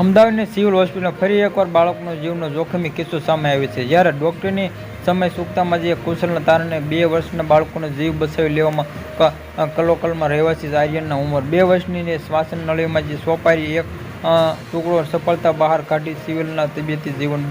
અમદાવાદની સિવિલ હોસ્પિટલમાં ફરી એકવાર બાળકનો જીવનો જોખમી કિસ્સો સામે આવ્યો છે. જ્યારે ડૉક્ટરની સમય સુકતામાં જે કુશલના તારણે બે વર્ષના બાળકોનો જીવ બચાવી લેવામાં કલોકલમાં રહેવાસી આર્યનના ઉંમર બે વર્ષની શ્વાસન નળીમાં જે સોપારી એક ટુકડો સફળતા બહાર કાઢી સિવિલના તબિયતી જીવન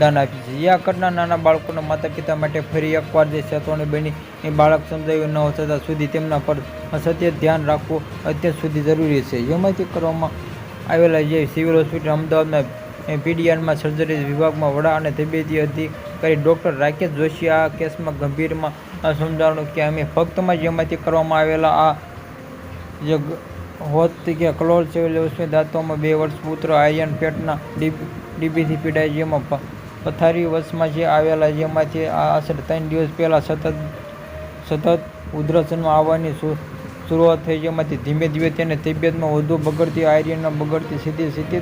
દાન આપ્યું છે. આ ઘટના નાના બાળકોના માતા પિતા માટે ફરી એકવાર જે સેતોની બની એ બાળક સમજાયું ન હોતા સુધી તેમના પર સત્ય ધ્યાન રાખવું અત્યંત સુધી જરૂરી છે. એમાંથી કરવામાં આવેલા જે સિવિલ હોસ્પિટલ અમદાવાદના પીડીઆરમાં સર્જરી વિભાગમાં વડા અને તબીબી અધિકારી ડૉક્ટર રાકેશ જોશી આ કેસમાં ગંભીરમાં આ સમજાવ્યું કે અમે ફક્તમાં જેમાંથી કરવામાં આવેલા આ જે હોત કે ક્લોર સિવિલ હોસ્પિટલ દાંતોમાં બે વર્ષ પુત્ર આર્યન પેટના ડીબીથી પીડાય જેમાં પથારી વર્ષમાં જે આવેલા જેમાંથી આ આશરે ત્રણ દિવસ પહેલાં સતત સતત ઉધરસમાં આવવાની શરૂઆત થઈ જેમાંથી ધીમે ધીમે તેને તબિયતમાં વધુ બગડતી આર્યનમાં બગડતી સ્થિતિ સ્થિતિ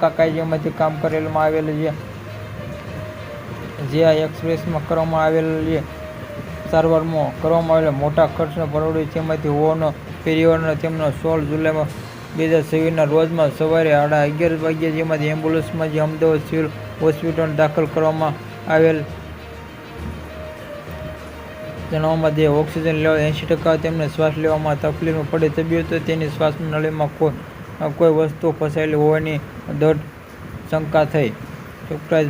કાકાએ જેમાંથી કામ કરેલમાં આવેલું છે, જે આ એક્સપ્રેસમાં કરવામાં આવેલ છે, સારવારમાં કરવામાં આવેલા મોટા ખર્ચનો ભરવડી તેમાંથી હોવાનો પરિવારનો તેમનો સોળ જુલાઈમાં બે હજાર છવ્વીસના રોજમાં સવારે સાડા અગિયાર વાગ્યે જેમાંથી એમ્બ્યુલન્સમાં જે અમદાવાદ સિવિલ હોસ્પિટલ દાખલ કરવામાં આવેલ જણાવવામાં દે ઓક્સિજન લેવલ એંશી ટકા તેમને શ્વાસ લેવામાં તકલીફ પડે, તબિયત તેની શ્વાસ નળીમાં કોઈ કોઈ વસ્તુ ફસાયેલી હોવાની દઢ શંકા થઈ.